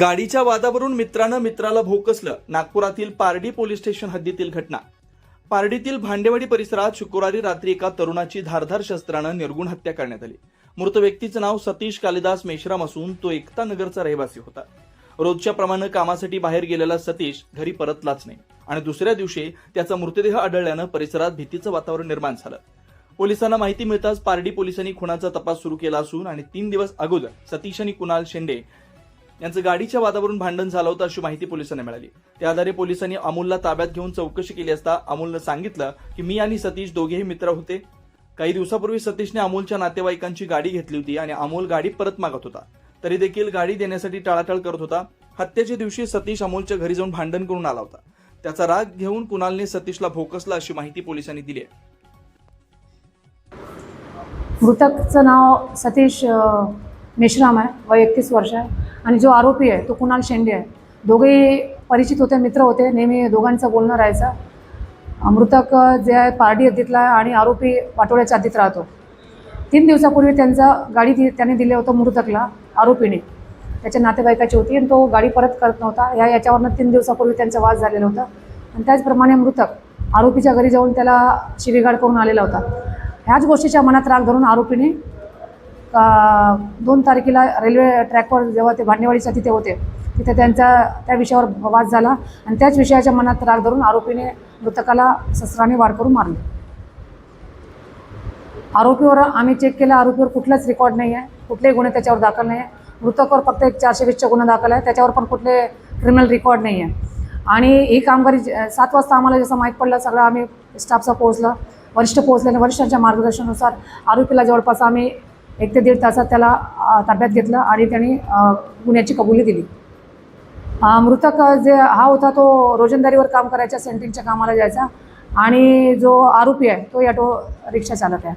गाडीच्या वादावरून मित्रानं मित्राला भोकसलं नागपुरातील पारडी पोलीस स्टेशन हद्दीतील घटना. पारडीतील भांडेवाडी परिसरात शुक्रवारी रात्री एका तरुणाची धारधार शस्त्रानं निर्गुण हत्या करण्यात आली. मृत व्यक्तीचं नाव सतीश कालिदास मेश्राम असून तो एकता नगरचा रहिवासी होता. रोजच्या प्रमाणे कामासाठी बाहेर गेलेला सतीश घरी परतलाच नाही आणि दुसऱ्या दिवशी त्याचा मृतदेह आढळल्यानं परिसरात भीतीचं वातावरण निर्माण झालं. पोलिसांना माहिती मिळताच पारडी पोलिसांनी खुनाचा तपास सुरू केला असून आणि तीन दिवस अगोदर सतीश आणि कुणाल शेंडे यांचं गाडीच्या वादावरून भांडण झालं होतं अशी माहिती पोलिसांना मिळाली. त्या आधारे पोलिसांनी अमोलला ताब्यात घेऊन चौकशी केली असता अमोलनं सांगितलं की मी आणि सतीश दोघेही मित्र होते. काही दिवसापूर्वी सतीशने अमोलच्या नातेवाईकांची गाडी घेतली होती आणि अमोल गाडी परत मागत होता. तरी देखील गाडी देण्यासाठी टाळाटाळ करत होता. हत्येच्या दिवशी सतीश अमोलच्या घरी जाऊन भांडण करून आला होता. त्याचा राग घेऊन कुणालने सतीशला भोकसला अशी माहिती पोलिसांनी दिली आहे. मृतकचं नाव सतीश मेश्राम आहे. वय एकतीस वर्ष आहे. आणि जो आरोपी आहे तो कुणाल शेंडे आहे. दोघेही परिचित होते मित्र होते. नेहमी दोघांचं बोलणं राहायचं. मृतक जे आहे पारडी हद्दीतला आहे आणि आरोपी वाटोळ्याच्या हद्दीत राहतो. तीन दिवसापूर्वी त्यांचा गाडी दि त्याने दिले होतं मृतकला आरोपीने. त्याच्या नातेवाईकाची होती आणि तो गाडी परत करत नव्हता. या याच्यावरनं तीन दिवसापूर्वी त्यांचा वाद झालेला होता. आणि त्याचप्रमाणे मृतक आरोपीच्या घरी जाऊन त्याला शिवीगाड करून आलेला होता. ह्याच गोष्टीच्या मनात राग धरून आरोपीने का दोन तारखेला रेल्वे ट्रॅकवर जेव्हा ते भांडेवाडीच्या तिथे होते तिथे त्यांचा त्या विषयावर वाद झाला आणि त्याच विषयाच्या मनात राग धरून आरोपीने मृतकाला शस्त्राने वार करून मारले. आरोपीवर आम्ही चेक केला आरोपीवर कुठलाच रेकॉर्ड नाही आहे कुठलेही गुन्हे त्याच्यावर दाखल नाही आहे मृतकवर फक्त एक चारशे वीसचा गुन्हा दाखल आहे त्याच्यावर पण कुठले क्रिमिनल रेकॉर्ड नाही आहे आणि ही कामगारी सात वाजता आम्हाला जसं माहीत पडलं सगळं आम्ही स्टाफचा पोहोचला वरिष्ठ पोहोचल्याने वरिष्ठांच्या मार्गदर्शनानुसार आरोपीला जवळपास आम्ही एक ते दीड तासात त्याला ताब्यात घेतलं आणि त्यांनी गुन्ह्याची कबुली दिली. मृतक जे हा होता तो रोजंदारीवर काम करायचा सेंटिंगच्या कामाला जायचा आणि जो आरोपी आहे तो ऑटो रिक्षा चालक आहे.